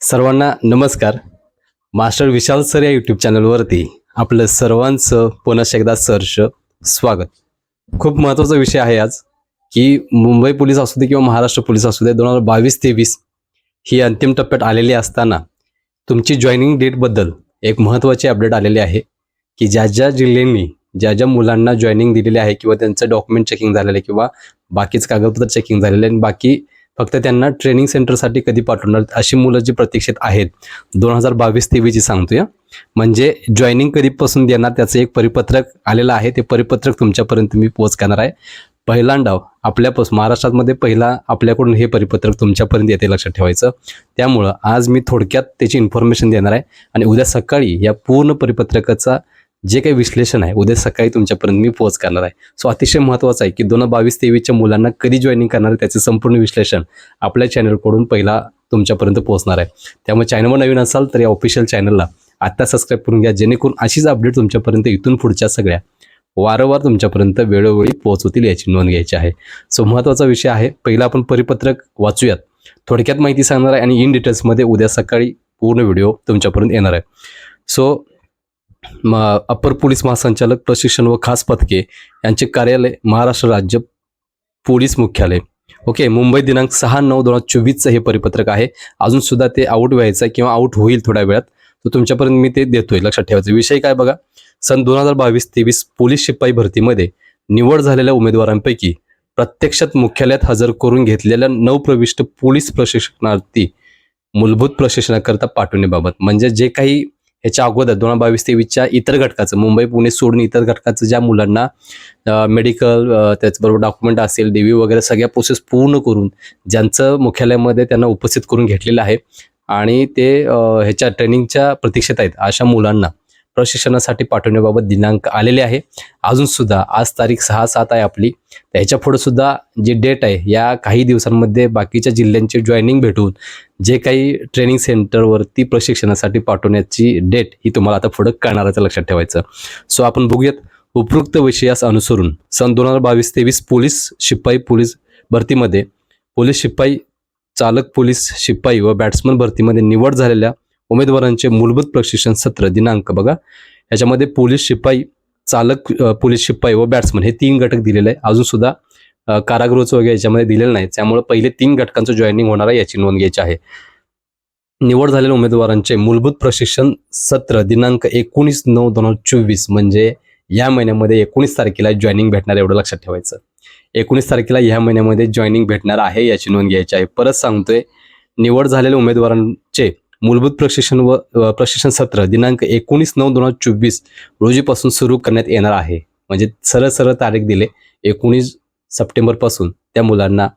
सर्वांना नमस्कार. Master Vishal sir या यूट्यूब चॅनलवरती आपलं सर्वांचं पुन्हा एकदा सरच स्वागत. खूप महत्त्वाचा विषय आहे आज की मुंबई पोलीस असू दे किंवा महाराष्ट्र पोलीस असू दे दोन हजार बावीस तेवीस ही अंतिम टप्प्यात आलेली असताना तुमची जॉईनिंग डेटबद्दल एक महत्त्वाची अपडेट आलेली आहे की ज्या ज्या जिल्ह्यांनी ज्या ज्या मुलांना जॉईनिंग दिलेली आहे किंवा त्यांचं डॉक्युमेंट चेकिंग झालेलं आहे किंवा बाकीचं कागदपत्र चेकिंग झालेलं आहे आणि बाकी फक्त त्यांना ट्रेनिंग सेंटरसाठी कधी पाठवणार अशी मुलं जी प्रतीक्षेत आहेत दोन हजार बावीस तेवीसची सांगतोय म्हणजे जॉईनिंग कधीपासून देणार त्याचं एक परिपत्रक आलेलं आहे ते परिपत्रक तुमच्यापर्यंत मी पोच करणार आहे. पहिल्यांदा आपल्यापासून महाराष्ट्रामध्ये पहिला आपल्याकडून हे परिपत्रक तुमच्यापर्यंत येते लक्षात ठेवायचं. त्यामुळं आज मी थोडक्यात त्याची इन्फॉर्मेशन देणार आहे आणि उद्या सकाळी या पूर्ण परिपत्रकाचा जे काही विश्लेषण आहे उद्या सकाळी तुमच्यापर्यंत मी पोच करणार आहे. सो अतिशय महत्त्वाचं आहे की दोन हजार बावीस तेवीसच्या मुलांना कधी जॉईनिंग करणार आहे त्याचे संपूर्ण विश्लेषण आपल्या चॅनलकडून पहिला तुमच्यापर्यंत पोहोचणार आहे. त्यामुळे चॅनलवर नवीन असाल तर या ऑफिशियल चॅनलला आत्ता सबस्क्राईब करून घ्या जेणेकरून अशीच अपडेट तुमच्यापर्यंत इथून पुढच्या सगळ्या वारंवार तुमच्यापर्यंत वेळोवेळी पोहोचवतील याची नोंद घ्यायची आहे. सो महत्त्वाचा विषय आहे पहिला आपण परिपत्रक वाचूयात. थोडक्यात माहिती सांगणार आहे आणि इन डिटेल्समध्ये उद्या सकाळी पूर्ण व्हिडिओ तुमच्यापर्यंत येणार आहे. सो म अप्पर पोलीस महासंचालक प्रशिक्षण व खास पथके यांचे कार्यालय महाराष्ट्र राज्य पोलीस मुख्यालय. ओके मुंबई दिनांक सहा नऊ दोन हजार चोवीसचं हे परिपत्रक आहे. अजून सुद्धा ते आऊट व्हायचं आहे किंवा आऊट होईल थोड्या वेळात. तर तुमच्यापर्यंत मी ते देतोय लक्षात ठेवायचं. विषय काय बघा सन दोन हजार बावीस तेवीस पोलीस शिपाई भरतीमध्ये निवड झालेल्या उमेदवारांपैकी प्रत्यक्षात मुख्यालयात हजर करून घेतलेल्या नवप्रविष्ट पोलीस प्रशिक्षणार्थी मूलभूत प्रशिक्षणाकरता पाठवण्याबाबत म्हणजे जे काही ह्याच्या अगोदर दोन हजार बावीस तेवीसच्या इतर घटकाचं मुंबई पुणे सोडून इतर घटकाचं ज्या मुलांना मेडिकल त्याचबरोबर डॉक्युमेंट असेल देवी वगैरे सगळ्या प्रोसेस पूर्ण करून ज्यांचं मुख्यालयामध्ये त्यांना उपस्थित करून घेतलेलं आहे. आणि ते ह्याच्या ट्रेनिंगच्या प्रतीक्षेत आहेत अशा मुलांना. प्रशिक्षणासाठी पाठवण्याबाबत दिनांक आलेले आहे. अजून सुद्धा आज तारीख सहा सात आहे आपली. त्याच्या पुढे सुद्धा जी डेट आहे या काही दिवसांमध्ये बाकीच्या जिल्ह्यांची जॉईनिंग भेटून जे काही ट्रेनिंग सेंटरवरती प्रशिक्षणासाठी पाठवण्याची डेट ही तुम्हाला आता पुढं कळणाराचं लक्षात ठेवायचं. सो आपण बघूयात उपरोक्त विषयास अनुसरून सन दोन हजार बावीस तेवीस पोलीस शिपाई पोलीस भरतीमध्ये पोलीस शिपाई चालक पोलीस शिपाई व बॅट्समन भरतीमध्ये निवड झालेल्या उमेदवारांचे मूलभूत प्रशिक्षण सत्र दिनांक बघा. याच्यामध्ये पोलीस शिपाई चालक पोलीस शिपाई व बॅट्समन हे तीन घटक दिलेले आहे अजून सुद्धा अ, वगैरे याच्यामध्ये दिलेलं नाही त्यामुळे पहिले तीन घटकांचं जॉईनिंग होणार आहे याची नोंद घ्यायची आहे. निवड झालेल्या उमेदवारांचे मूलभूत प्रशिक्षण सत्र दिनांक एकोणीस नऊ दोन हजार चोवीस म्हणजे या महिन्यामध्ये एकोणीस तारखेला जॉईनिंग भेटणार एवढं लक्षात ठेवायचं. एकोणीस तारखेला ह्या महिन्यामध्ये जॉईनिंग भेटणार आहे याची नोंद घ्यायची आहे. परत सांगतोय निवड झालेल्या उमेदवारांचे मूलभूत प्रशिक्षण व प्रशिक्षण सत्र दिनांक एकोणीस नऊ दोन हजार चोवीस रोजीपासून सुरू करण्यात येणार आहे. म्हणजे सरळ सरळ तारीख दिले एकोणीस सप्टेंबरपासून त्या मुलांना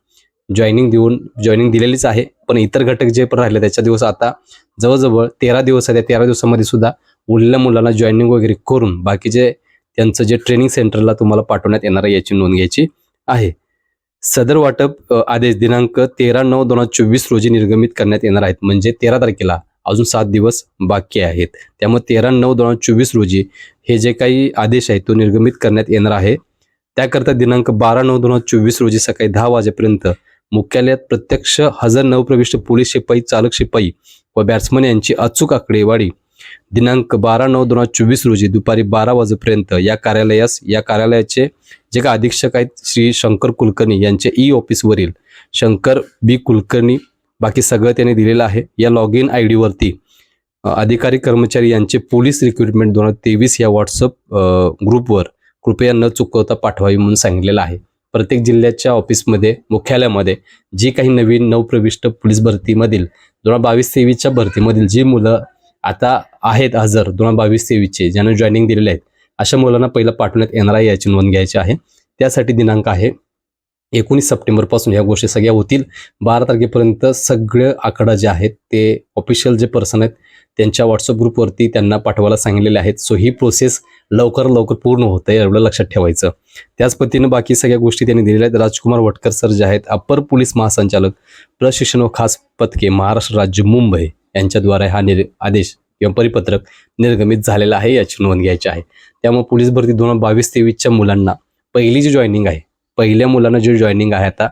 जॉईनिंग देऊन जॉईनिंग दिलेलीच आहे. पण इतर घटक जे पण राहिले त्याच्या दिवस आता जवळजवळ तेरा दिवस आहे त्या तेरा दिवसामध्ये सुद्धा उरलेल्या मुलांना जॉईनिंग वगैरे करून बाकीचे त्यांचं जे ट्रेनिंग सेंटरला तुम्हाला पाठवण्यात येणार आहे याची नोंद घ्यायची आहे. सदर वाटप आदेश दिनांक तेरा नऊ दोन हजार चोवीस रोजी निर्गमित करण्यात येणार आहेत. म्हणजे तेरा तारखेला अजून सात दिवस बाकी आहेत. त्यामुळे तेरा नऊ दोन हजार चोवीस रोजी हे जे काही आदेश आहे तो निर्गमित करण्यात येणार आहे. त्याकरता दिनांक बारा नऊ दोन हजार चोवीस रोजी सकाळी दहा वाजेपर्यंत मुख्यालयात प्रत्यक्ष हजर नवप्रविष्ट पोलीस शिपाई चालक शिपाई व बॅट्समन यांची अचूक आकडेवारी दिनांक बारा नऊ दोन हजार चोवीस रोजी दुपारी बारा वाजेपर्यंत या कार्यालयास या कार्यालयाचे जे काही अधीक्षक आहेत श्री शंकर कुलकर्णी यांचे ई ऑफिसवरील शंकर बी कुलकर्णी बाकी सगळं त्यांनी दिलेलं आहे. या लॉग इन आय डीवरती अधिकारी कर्मचारी यांचे पोलीस रिक्रुटमेंट दोन हजार तेवीस या व्हॉट्सअप ग्रुपवर कृपया न चुकवता पाठवावी म्हणून सांगितलेलं आहे. प्रत्येक जिल्ह्याच्या ऑफिसमध्ये मुख्यालयामध्ये जी काही नवीन नवप्रविष्ट पोलीस भरतीमधील दोन हजार बावीस तेवीसच्या भरतीमधील जी मुलं आता आहेत हजर दोन हजार बावीस तेवीसचे ज्यांना जॉईनिंग दिलेले आहेत. अशा मुलांना पहिलं पाठवण्यात येणार आहे याची नोंद घ्यायची आहे. त्यासाठी दिनांक आहे एकोणीस सप्टेंबरपासून ह्या गोष्टी सगळ्या होतील. बारा तारखेपर्यंत सगळे आकडा जे आहेत ते ऑफिशियल जे पर्सन आहेत त्यांच्या व्हॉट्सअप ग्रुपवरती त्यांना पाठवायला सांगितलेले आहेत. सो ही प्रोसेस लवकर लवकर पूर्ण होतं एवढं लक्षात ठेवायचं. त्याच पद्धतीनं बाकी सगळ्या गोष्टी त्यांनी दिलेल्या आहेत. राजकुमार वटकर सर जे आहेत अप्पर पोलीस महासंचालक प्रशिक्षण व खास पथके महाराष्ट्र राज्य मुंबई यांच्याद्वारे हा निर आदेश किंवा परिपत्रक निर्गमित झालेला आहे याची नोंद घ्यायची आहे. त्यामुळे पोलीस भरती दोन हजार बावीस तेवीसच्या मुलांना पहिली जी जॉईनिंग आहे पहिल्या मुलांना जी जॉईनिंग आहे आता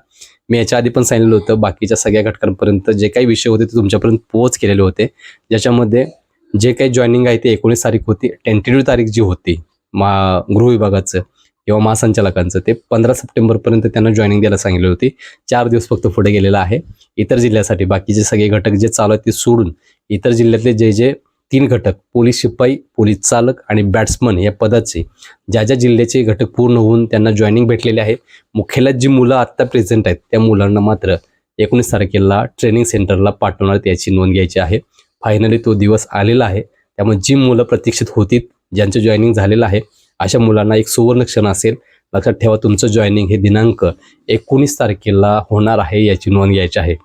मी याच्या आधी पण सांगितलं होतं बाकीच्या सगळ्या घटकांपर्यंत जे काही विषय होते ते तुमच्यापर्यंत पोहोच केलेले होते. ज्याच्यामध्ये जे काही जॉईनिंग आहे ते एकोणीस तारीख होती टेंटेटिव्ह तारीख जी होती मा गृह विभागाचं किंवा महासंचालकांचं ते पंधरा सप्टेंबरपर्यंत त्यांना जॉईनिंग द्यायला सांगितली होती. चार दिवस फक्त पुढे गेलेला आहे. इतर जिल्ह्यासाठी बाकीचे सगळे घटक जे चालू आहेत ते सोडून इतर जिल्ह्यातले जे जे तीन घटक पोलीस शिपाई पोलीस चालक आणि बॅट्समन या पदाचे. ज्या ज्या जिल्ह्याचे घटक पूर्ण होऊन त्यांना जॉईनिंग भेटलेले आहे. मुख्यालयात जी मुलं आत्ता प्रेझेंट आहेत त्या मुलांना मात्र एकोणीस तारखेला ट्रेनिंग सेंटरला पाठवणार याची नोंद घ्यायची आहे. फायनली तो दिवस आलेला आहे. त्यामुळे जी मुलं प्रतीक्षित होती ज्यांचं जॉईनिंग झालेलं आहे अशा मुलांना एक सुवर्ण क्षण असेल. लक्षात ठेवा तुमचं जॉईनिंग हे दिनांक एकोणीस तारखेला होणार आहे याची नोंद घ्यायची आहे.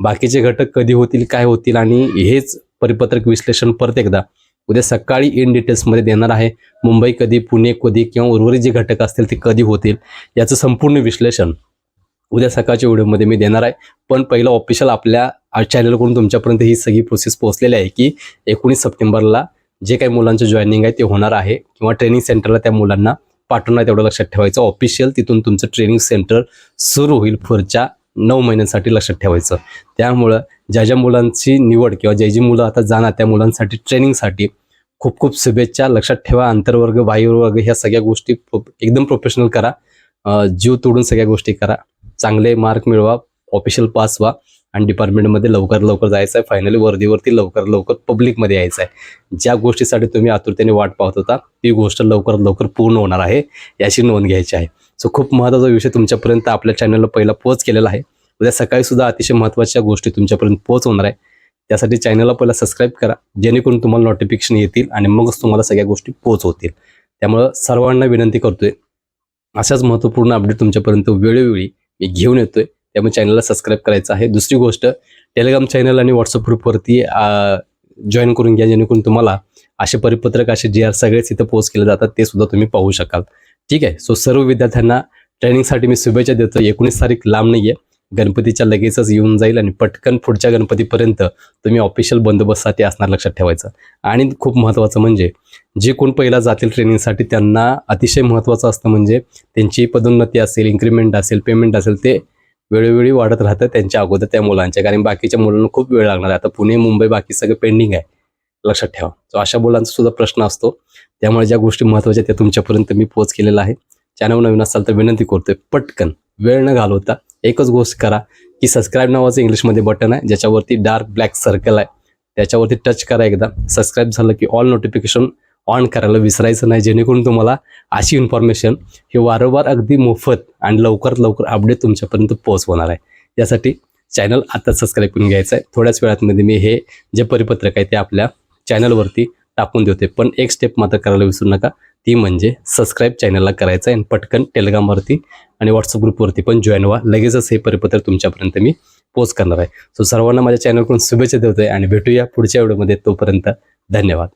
बाकीचे घटक कधी होतील काय होतील आणि हेच परिपत्रक विश्लेषण परत एकदा. उद्या सकाळी इन डिटेल्समध्ये देणार आहे. मुंबई कधी पुणे कधी किंवा उर्वरित जे घटक असतील ते कधी होतील याचं संपूर्ण विश्लेषण उद्या सकाळच्या व्हिडिओमध्ये मी देणार आहे. पण पहिलं ऑफिशियल आपल्या चॅनलकडून तुमच्यापर्यंत ही सगळी प्रोसेस पोहोचलेली आहे की एकोणीस सप्टेंबरला जे काही मुलांचं जॉईनिंग आहे ते होणार आहे किंवा ट्रेनिंग सेंटरला त्या मुलांना पाठवणार तेवढं लक्षात ठेवायचं. ऑफिशियल तिथून तुमचं ट्रेनिंग सेंटर सुरू होईल पुढच्या नऊ महिन्यांसाठी लक्षात ठेवायचं. त्यामुळं ज्या ज्या मुलांची निवड किंवा जे जी मुलं आता जाणार त्या मुलांसाठी ट्रेनिंगसाठी खूप खूप शुभेच्छा. लक्षात ठेवा आंतरवर्ग बाह्यवर्ग ह्या सगळ्या गोष्टी प्रो- एकदम प्रोफेशनल करा. जीव तोडून सगळ्या गोष्टी करा. चांगले मार्क मिळवा ऑफिशियल पास व्हा आणि डिपार्टमेंटमध्ये लवकर लवकर जायचं आहे. फायनली वर्दीवरती लवकर लवकर पब्लिकमध्ये यायचं आहे. ज्या गोष्टीसाठी तुम्ही आतुरतेने वाट पाहत होता ती गोष्ट लवकर लवकर पूर्ण होणार आहे. याची नोंद घ्यायची आहे. सो खूप महत्त्वाचा विषय तुमच्यापर्यंत आपल्या चॅनलला पहिला पोच केलेला आहे. उद्या सकाळी सुद्धा अतिशय महत्त्वाच्या गोष्टी तुमच्यापर्यंत पोहोचवणार आहे. त्यासाठी चॅनलला पहिला सबस्क्राईब करा. जेणेकरून तुम्हाला नोटिफिकेशन येतील आणि मगच तुम्हाला सगळ्या गोष्टी पोच होतील त्यामुळं सर्वांना विनंती करतोय अशाच महत्त्वपूर्ण अपडेट तुमच्यापर्यंत वेळोवेळी मी घेऊन येतोय. त्यामुळे चॅनलला सबस्क्राईब करायचं आहे. दुसरी गोष्ट टेलिग्राम चॅनल आणि व्हॉट्सअप ग्रुपवरती जॉईन करून घ्या. जेणेकरून तुम्हाला असे परिपत्रक असे जे आर सगळेच इथं पोस्ट केले जातात. ते सुद्धा तुम्ही पाहू शकाल. ठीक आहे? सो सर्व विद्यार्थ्यांना ट्रेनिंगसाठी मी शुभेच्छा देतो. एकोणीस तारीख लांब नाही आहे गणपतीच्या लगेचच येऊन जाईल आणि पटकन पुढच्या गणपतीपर्यंत तुम्ही ऑफिशियल बंदोबस्तासाठी असणार लक्षात ठेवायचं. आणि खूप महत्त्वाचं म्हणजे जे कोण पहिला जातील ट्रेनिंगसाठी त्यांना अतिशय महत्त्वाचं असतं म्हणजे त्यांची पदोन्नती असेल इन्क्रीमेंट असेल पेमेंट असेल ते वेळोवेळी वाढत राहतं त्यांच्या अगोदर त्या मुलांच्या. कारण बाकीच्या मुलांना खूप वेळ लागणार आहे. आता पुणे मुंबई बाकी सगळं पेंडिंग आहे. लक्षात ठेवा. सो अशा मुलांचा सुद्धा प्रश्न असतो. त्यामुळे ज्या गोष्टी महत्त्वाच्या त्या तुमच्यापर्यंत मी पोच केलेला आहे. चॅनल नवीन असाल तर विनंती करतोय पटकन वेळ न घालवता एकच गोष्ट करा की सबस्क्राईब नावाचं इंग्लिशमध्ये बटन आहे ज्याच्यावरती डार्क ब्लॅक सर्कल आहे. त्याच्यावरती टच करा एकदा. सबस्क्राईब झालं की ऑल नोटिफिकेशन ऑन करायला विसरायचं नाही जेणेकरून तुम्हाला अशी इन्फॉर्मेशन हे वारंवार अगदी मोफत आणि लवकरात लवकर अपडेट तुमच्यापर्यंत पोहोचवणार आहे. यासाठी चॅनल आता सबस्क्राईब करून घ्यायचं आहे. थोड्याच वेळातमध्ये मी हे जे परिपत्रक आहे ते आपल्या चॅनलवरती टाकून देते. पण एक स्टेप मात्र करायला विसरू नका. ती म्हणजे सबस्क्राईब चॅनलला करायचं आहे आणि पटकन टेलिग्रामवरती आणि व्हॉट्सअप ग्रुपवरती पण जॉईन व्हा. लगेचच हे परिपत्र तुमच्यापर्यंत मी पोस्ट करणार आहे. सो सर्वांना माझ्या चॅनलकडून शुभेच्छा देतोय आणि भेटूया पुढच्या व्हिडिओमध्ये तोपर्यंत धन्यवाद.